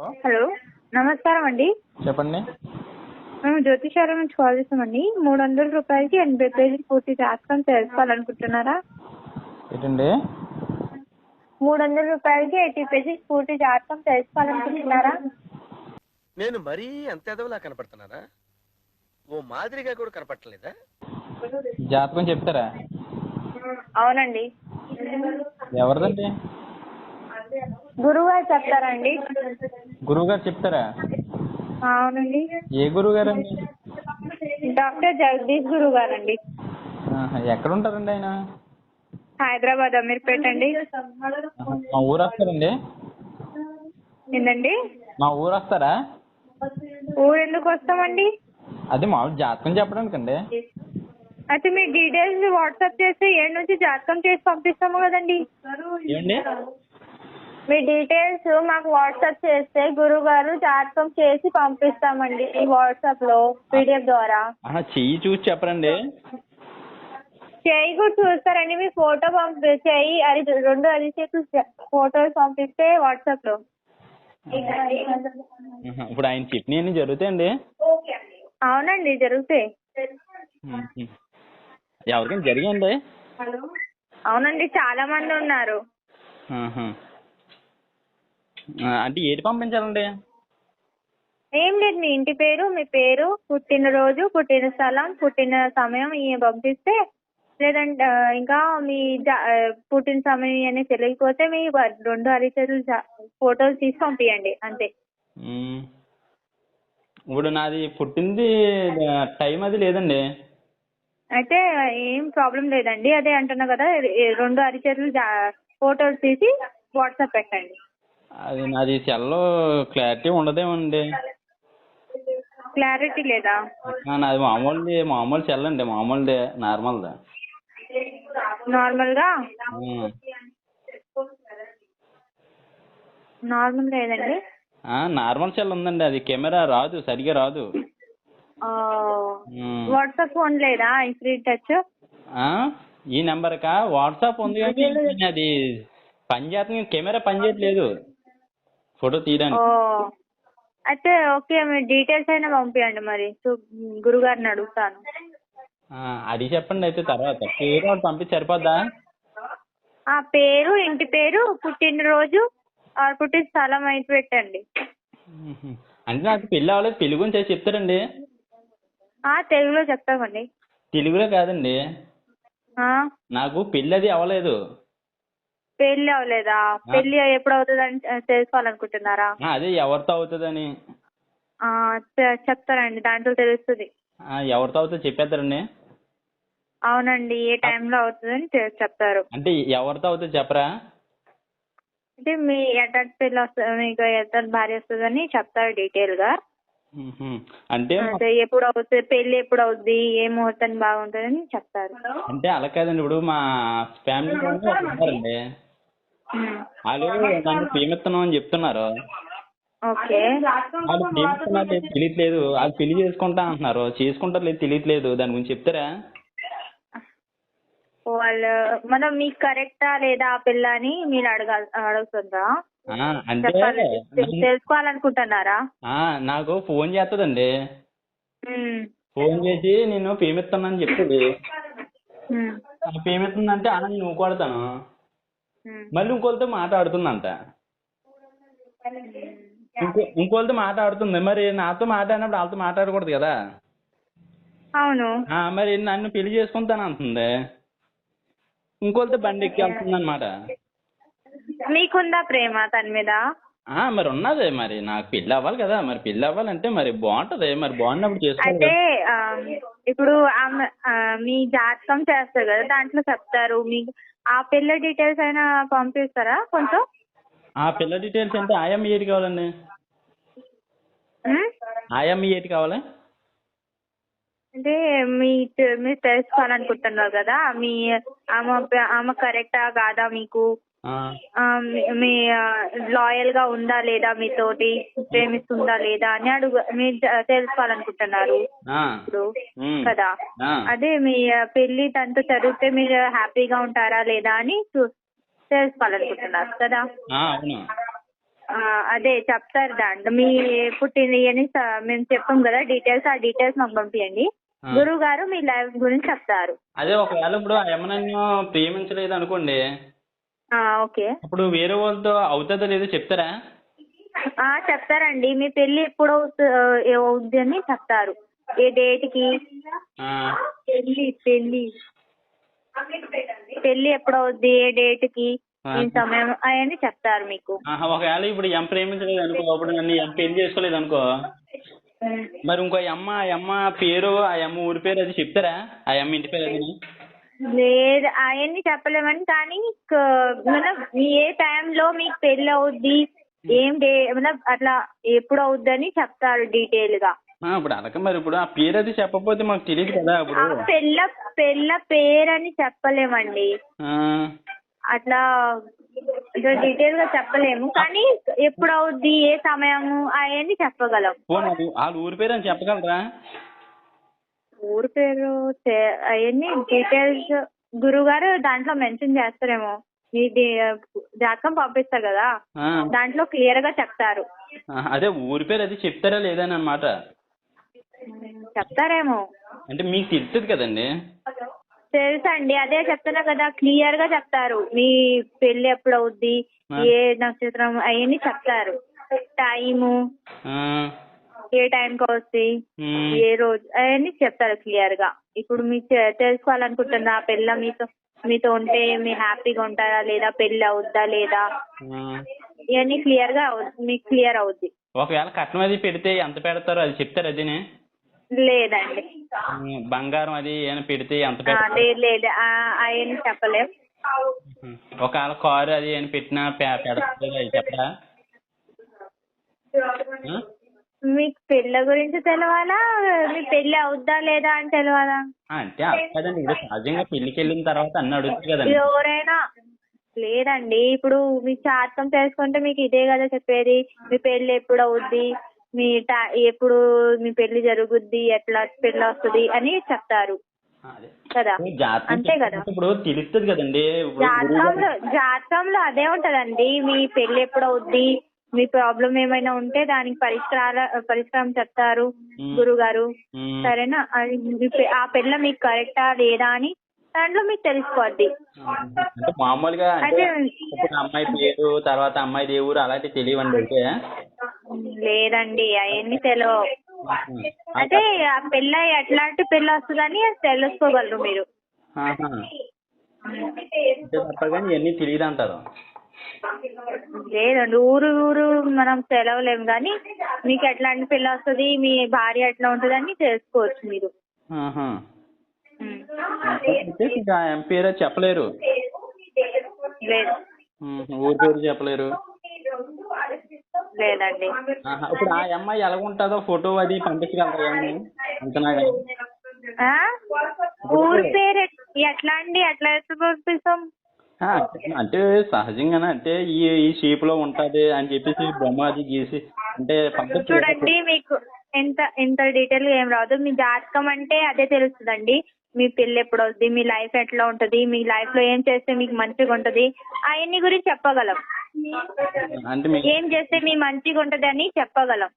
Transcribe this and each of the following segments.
Hello నమస్కారం అండి. చెప్పండి. మేము జ్యోతిషాల నుంచి కాల్ చేస్తామండి మూడు వందల రూపాయలకి ఎనభై పేజీలు పూర్తి జాతకం తెలుసుకోవాలనుకుంటున్నారా? ఏంటండి? మూడు వందల రూపాయలకి ఎయిటీ పేజీస్ పూర్తి జాతకం తెలుసుకోవాలనుకుంటున్నారా? నేను మరీ అంత ఎదవలా కనపడుతున్నానా? ఓ మాదిరిగా కూడా కనపడలేదా జాతకం చెప్తారా? అవునండి. ఎవరిదండి? గురువు గారు చెప్తారండి. గురువు గారు చెప్తారా? అవునండి. ఏ గురువు గారండి డాక్టర్ జగదీష్ గురువు గారండి ఎక్కడ ఉంటారండి ఆయన? హైదరాబాద్ అమీర్పేట అండి. మా ఊరు వస్తారండి ఏంటండి మా ఊరు వస్తారా ఊరు ఎందుకు వస్తామండి అది మామూలు జాతకం చెప్పడానికి అండి అయితే మీ డీటెయిల్స్ వాట్సాప్ చేస్తే ఏడు నుంచి జాతకం చేసి పంపిస్తాము కదండి. మీ డీటెయిల్స్ మాకు వాట్సాప్ చేస్తే గురువు గారు జాతకం చేసి పంపిస్తామండి వాట్సాప్లో పీడిఎఫ్ ద్వారా. ఆహా, చెయ్యి చూసి చెప్పరండి. చేయి కూడా చూస్తారండి మీ ఫోటో పంపి చేయి అది రెండు అరిచేతులు ఫోటోస్ పంపిస్తే వాట్సాప్లో. ఆహా, ఇప్పుడు ఆయన చెప్పినవన్నీ జరుగుతాయండి? అవునండి జరుగుతాయి. ఉహు. ఎవరికైనా జరిగాయండి? అవునండి చాలా మంది ఉన్నారు. ఆహా. అంటే ఏది పంపించాలండి? ఏం లేదు మీ ఇంటి పేరు మీ పేరు పుట్టినరోజు పుట్టిన స్థలం పుట్టిన సమయం ఇవి పంపిస్తే లేదంటే ఇంకా మీ జా- పుట్టిన సమయం ఇవన్నీ తెలియకపోతే మీ వ- రెండు అరిచేతులు ఫోటోలు తీసి పంపించండి అంతే. ఇప్పుడు నాది పుట్టింది టైం అది లేదండి. అయితే ఏం ప్రాబ్లం లేదండి అదే అంటున్నా కదా రెండు అరిచేతులు ఫోటోలు తీసి వాట్సాప్ పెట్టండి. అది నాది సెల్లో క్లారిటీ ఉండదేమండి. క్లారిటీ లేదా? ఆ, నాది మామూలుది మామూలు సెల్ అండి మామూలుదే నార్మల్దే. నార్మల్గా ఆ. నార్మల్ లేదండి. ఆ, నార్మల్ సెల్ ఉందండి అది కెమెరా రాదు సరిగా రాదు. ఉమ్. వాట్సాప్ ఫోన్ లేదా ఫ్రీ టచ్? ఆ, ఈ నెంబర్కా? వాట్సాప్ ఉంది కానీ అది పనిచేస్తుంది కెమెరా పనిచేయట్లేదు. ఫోటో తీయడానికి. అయితే ఓకే మీ డీటెయిల్స్ అయినా పంపించండి మరి. గురుగారిని అడుగుతాను. అది చెప్పండి అయితే తర్వాత. పేరు ఒకటి పంపించి సరిపోద్దా? ఆ పేరు ఇంటి పేరు పుట్టినరోజు పుట్టిన స్థలం అయితే పెట్టండి. అంటే నాకు పెళ్ళి అవ్వలేదు పెళ్ళి గురించి అయితే చెప్తారండి. ఆ తెలుగులో చెప్తామండి. తెలుగులో కాదండి. ఆ. నాకు పెళ్ళి అది అవ్వలేదు. పెళ్ళి అవ్వలేదా? పెళ్ళి ఎప్పుడు అవుతుందని తెలుసుకోవాలనుకుంటున్నారా? ఆ, అదే ఎవరితో అవుతుందని. చెప్తారండి దాంట్లో తెలుస్తుంది. ఆ, ఎవరితో అవుతుందో చెప్పేస్తారండి అవునండి ఏ టైంలో అవుతుందని చెప్తారు. అంటే ఎవరితో అవుతుందో చెప్పరా? అంటే మీ ఎట్టటి పెళ్ళి వస్తుంది మీకు ఎట్టటి భార్య వస్తుందని చెప్తారు డీటెయిల్గా. అంటే ఎప్పుడు అవుతుంది పెళ్ళి ఎప్పుడు అవుద్ది ఏ ముహూర్తం బాగుంటుందని చెప్తారు. అంటే అలా కాదండి ఇప్పుడు మా ఫ్యామిలీ. వాళ్ళు నన్ను ప్రేమిస్తున్నాం అని చెప్తున్నారు. ఓకే. వాళ్ళు ప్రేమిస్తున్నారు లేదు తెలియట్లేదు. వాళ్ళు పెళ్ళి చేసుకుంటా అంటున్నారు. చేసుకుంటారు లేదు తెలియట్లేదు. దాని గురించి చెప్తారా? వాళ్ళు మనం మీకు కరెక్టా లేదా ఆ పిల్ల అని మీరు అడగా అడుగుతుందా అంటే తెలుసుకోవాలనుకుంటున్నారా? నాకు ఫోన్ చేస్తుందండి. ఫోన్ చేసి నేను ప్రేమిస్తున్నానని చెప్తుంది. ప్రేమిస్తుందంటే అన్న నేను కొడతాను. మళ్ళీ ఇంకోళ్ళతో మాట్లాడుతుందంట. ఇంకో ఇంకోళ్ళతో మాట్లాడుతుంది. మరి నాతో మాట్లాడినప్పుడు వాళ్ళతో మాట్లాడకూడదు కదా. అవును. మరి నన్ను పెళ్ళి చేసుకుంటాను అంటుంది. ఇంకోళ్ళతో బండి ఎక్కి వెళ్తుంది అనమాట మీకుందా ప్రేమ తన మీద? మరి ఉన్నది మరి. నాకు పెళ్ళి అవ్వాలి కదా. మరి పెళ్ళి అవ్వాలంటే మరి బాగుంటది. మరి బాగున్నప్పుడు చేసుకోవాలి. ఆ, ఇప్పుడు ఆమె ఆ, మీ జాతకం చేస్తారు కదా. దాంట్లో చెప్తారు. మీ ఆ పిల్ల డీటెయిల్స్ అయినా పంపిస్తారా కొంచెం? ఆ పిల్ల డీటెయిల్స్ అంటే ఆయమ్మ ఏటి కావాలండి? ఉమ్? ఆయమ్మ ఏటి కావాలి? అంటే మీ మీరు తెలుసుకోవాలనుకుంటున్నారు కదా. మీ ఆమె ఆమె కరెక్టా కాదా మీకు? మీ- లాయల్గా ఉందా లేదా మీతోటి? ప్రేమిస్తుందా లేదా అని అడుగు మీరు తెలుసుకోవాలనుకుంటున్నారు. ఇప్పుడు కదా? అదే మీ పెళ్ళి తనతో చదివితే మీరు హ్యాపీగా ఉంటారా లేదా అని తెలుసుకోవాలనుకుంటున్నారు కదా? అదే చెప్తారు దాంట్లో మీ పుట్టిన అని మేము చెప్పాం కదా డీటెయిల్స్ ఆ డీటెయిల్స్ మాకు పంపించండి. గురువు గారు మీ లైఫ్ గురించి చెప్తారు. అదే ఒకవేళ ఇప్పుడు నన్ను ప్రేమించలేదు అనుకోండి ఓకే. అప్పుడు వేరే వాళ్ళతో అవుతుందో లేదో చెప్తారా? ఆ, చెప్తారండి. మీ పెళ్ళి ఎప్పుడు అవుతు- ఏ అవుద్ది అని చెప్తారు. ఏ డేట్కి? ఆ, పెళ్ళి పెళ్ళి. పెళ్ళి ఎప్పుడు అవుద్ది? ఏ డేట్కి? ఆ. ఈ సమయం? అవన్నీ చెప్తారు మీకు. ఆహా, ఒకవేళ ఇప్పుడు ఎం ప్రేమించలేదు అనుకో అప్పుడు నన్ను ఎం పెళ్ళి చేసుకోలేదు అనుకో. మరి ఇంకో అమ్మ ఆ అమ్మ పేరు ఆ అమ్మ ఊరి పేరు అది చెప్తారా? ఆ అమ్మ ఇంటి పేరు అది? లేదు అవన్నీ చెప్పలేమని కానీ మనం ఏ టైంలో మీకు పెళ్ళి అవుద్ది ఏం డే మనం అట్లా ఎప్పుడు అవుద్దని చెప్తారు డీటెయిల్గా ఇప్పుడు అలాగే మరి ఇప్పుడు ఆ పేరు అది చెప్పకపోతే మాకు తెలియదు కదా ఇప్పుడు. పెళ్ళ పెళ్ళ పేరని చెప్పలేమండి. అట్లా డీటెయిల్గా చెప్పలేము. కానీ ఎప్పుడు అవుద్ది ఏ సమయము అవన్నీ చెప్పగలం. వాళ్ళ ఊరి పేరు అని చెప్పగలరా? ఊరి పేరు అవన్నీ డీటెయిల్స్ గురుగారు దాంట్లో మెన్షన్ చేస్తారేమో. జాతకం పంపిస్తారు కదా. దాంట్లో క్లియర్గా చెప్తారు. అదే ఊరి పేరు అది చెప్తారా లేదని అన్నమాట. చెప్తారేమో. అంటే మీకు తెలుస్తుంది కదండి. తెలుసండి. అదే చెప్తున్నా కదా క్లియర్గా చెప్తారు. మీ పెళ్ళి ఎప్పుడు అవుద్ది. ఏ నక్షత్రం అవన్నీ చెప్తారు. టైము. ఏ టైంకి వస్తాయి ఉమ్, ఏ రోజు అవన్నీ చెప్తారు క్లియర్గా. ఇప్పుడు తె- తెలుసుకోవాలనుకుంటున్నా పెళ్ళ మీతో మీతో ఉంటే మీ హ్యాపీగా ఉంటారా? లేదా పెళ్ళి అవుద్దా? లేదా? ఆ. ఇవన్నీ క్లియర్గా మీకు క్లియర్ అవుద్ది. ఒకవేళ కట్నం అది పెడితే ఎంత పెడతారో అది చెప్తారు అదేనే? లేదండి. ఉమ్, బంగారం అది ఏమైనా పెడితే ఎంత లేదు లేదు. అవన్నీ చెప్పలేం. ఉమ్, ఒకవేళ కారు అది ఏమైనా పెట్టినా పెడతారు? అది చెప్పరా? మీకు పెళ్ళ గురించి తెలవాలా? మీ పెళ్ళి అవుద్దా లేదా అని తెలవాలా? అంటే కదండి ఇప్పుడు సహజంగా పెళ్ళికి వెళ్ళిన తర్వాత అన్ని అడుగుతుంది కదండి. ఎవరైనా లేదండి. ఇప్పుడు మీ జాతకం తెలుసుకుంటే మీకు ఇదే కదా చెప్పేది. మీ పెళ్ళి ఎప్పుడు అవుద్ది? మీ టా- ఎప్పుడు మీ పెళ్ళి జరుగుద్ది? ఎట్లా పెళ్ళి వస్తుంది? అని చెప్తారు. కదా? అంతే కదా? ఇప్పుడు తెలుస్తుంది కదండి. జాతకంలో జాతకంలో అదే ఉంటదండి. మీ పెళ్ళి ఎప్పుడు అవుద్ది? మీ ప్రాబ్లం ఏమైనా ఉంటే దానికి పరిష్కార పరిష్కారం చెప్తారు. గురుగారు. ఉమ్, సరేనా? ఆ పెళ్ళ మీకు కరెక్టా లేదా అని దాంట్లో మీకు తెలిసిపోద్ది అంటే మామూలుగా అమ్మాయి పేరు తర్వాత అమ్మాయి దేవుడు అలాంటివి తెలియవండి అంటే లేదండి అవన్నీ తెలియవు ఉమ్, అంటే ఆ పెళ్ళ ఎట్లాంటి పెళ్ళి వస్తుందని తెలుసుకోగలరు మీరు. కానీ ఇవన్నీ తెలియదు అంటారు. లేదండి ఊరు ఊరు మనం సెలవులేము కానీ మీకు ఎట్లాంటి పెళ్ళి వస్తుంది మీ భార్య ఎట్లా మీరు. ఉమ్. అయితే ఇంకా ఆమె పేరు చెప్పలేరు లేదు ఊరి పేరు చెప్పలేరు లేదండి. ఇప్పుడు ఆ అమ్మాయి ఎలా ఉంటుందో ఫోటో అది పంపించగలరా? అంతనా? ఊరి పేరు ఎట్- ఎట్లా అండి ఎట్లా పంపిస్తాం అంటే సహజంగానే అంటే ఈ ఈ షేప్లో ఉంటది అని చెప్పేసి బొమ్మ అది గీసి అంటే చూడండి మీకు ఎంత ఎంత డీటెయిల్ ఏం రాదు. మీ జాతకం అంటే అదే తెలుస్తుందండి. మీ పెళ్ళి ఎప్పుడు అవుద్ది మీ లైఫ్ ఎట్లా ఉంటది మీ లైఫ్లో ఏం చేస్తే మీకు మంచిగా ఉంటది అవన్నీ గురించి చెప్పగలం. అంటే మీకు ఏం చేస్తే మీ మంచిగా ఉంటది అని చెప్పగలం.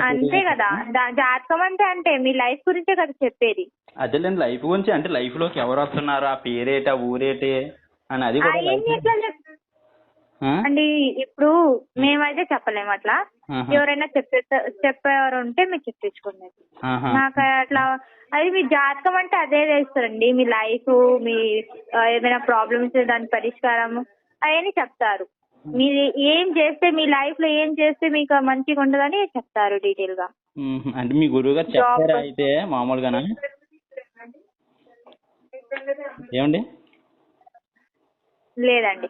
అంతే కదా. దా- జాతకం అంటే అంటే మీ లైఫ్ గురించే కదా చెప్పేది. అదేలేండి లైఫ్ గురించి అంటే లైఫ్లోకి ఎవరు వస్తున్నారు? ఆ పేరేటి ఊరేటి అని అది కూడా అవన్నీ life- ఎట్లా చెప్- ఆ? అండి ఇప్పుడు మేమైతే చెప్పలేము అట్లా. ఆహా. ఎవరైనా చెప్పే చెప్పేవారు ఉంటే మీరు చెప్పించుకోండి. ఆహా. నాకు అట్లా అది మీ జాతకం అంటే అదే చేస్తారండి మీ లైఫ్ మీ ఆ, ఏమైనా ప్రాబ్లమ్స్ దాని పరిష్కారం అవన్నీ చెప్తారు. మీరు ఏం చేస్తే మీ లైఫ్లో ఏం చేస్తే మీకు మంచిగా ఉండదని చెప్తారు డీటెయిల్గా. అంటే మీ గురువు గారు చెప్తారా అయితే మామూలుగానా? ఏమండి? లేదండి.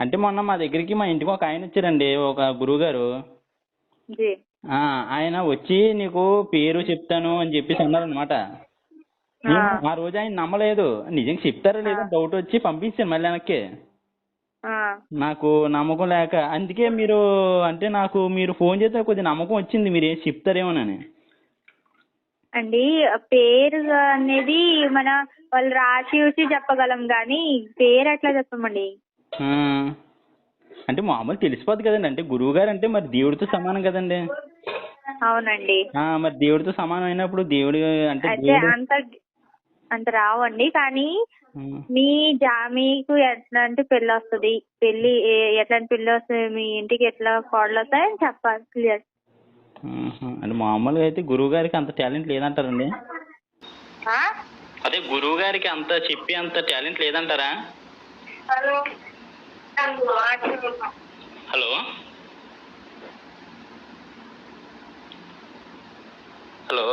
అంటే మొన్న మా దగ్గరికి మా ఇంటికి ఒక ఆయన వచ్చారండి ఒక గురువు గారు ఆయన వచ్చి నీకు పేరు చెప్తాను అని చెప్పేసి అన్నారనమాట ఆ. ఆ రోజు ఆయన నమ్మలేదు. నిజంగా చెప్తారా లేదా డౌట్ వచ్చి పంపించాను మళ్ళీ వెనక్కి. నాకు నమ్మకం లేక అందుకే మీరు అంటే నాకు మీరు ఫోన్ చేస్తే కొద్దిగా నమ్మకం వచ్చింది మీరు ఏం చెప్తారేమోనని. అండి. పేరు అనేది మన వాళ్ళు రాసి చూసి చెప్పగలం కానీ పేరు ఎట్లా చెప్పమండి. అంటే మామూలు తెలిసిపోద్ది కదండి. అంటే గురువు గారు అంటే మరి దేవుడితో సమానం కదండి. అవునండి. మరి దేవుడితో సమానం అయినప్పుడు దేవుడు అంటే అంత అంత రావండి. కానీ మీ జా మీకు ఎట్లాంటి పెళ్ళి వస్తుంది పెళ్ళి ఎట్లాంటి పెళ్ళి వస్తుంది మీ ఇంటికి ఎట్లా కోడలు వస్తాయని చెప్పాలి. క్లియర్. అంటే మామూలుగా అయితే గురువు గారికి అంత టాలెంట్ లేదంటారండి? అదే గురువు గారికి అంత చెప్పి అంత టాలెంట్ లేదంటారా? హలో. Hello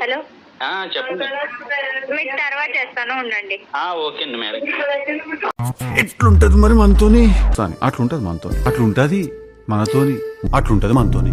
hello. ఆ, చెప్పండి. మీకు తర్వాత చేస్తాను ఉండండి. ఆ, ఓకే అండి మేడం. ఎట్లుంటది మరి మనతోని? సారీ అట్లుంటది మనతోని. అట్లుంటది? మనతోని అట్లుంటది మనతోని.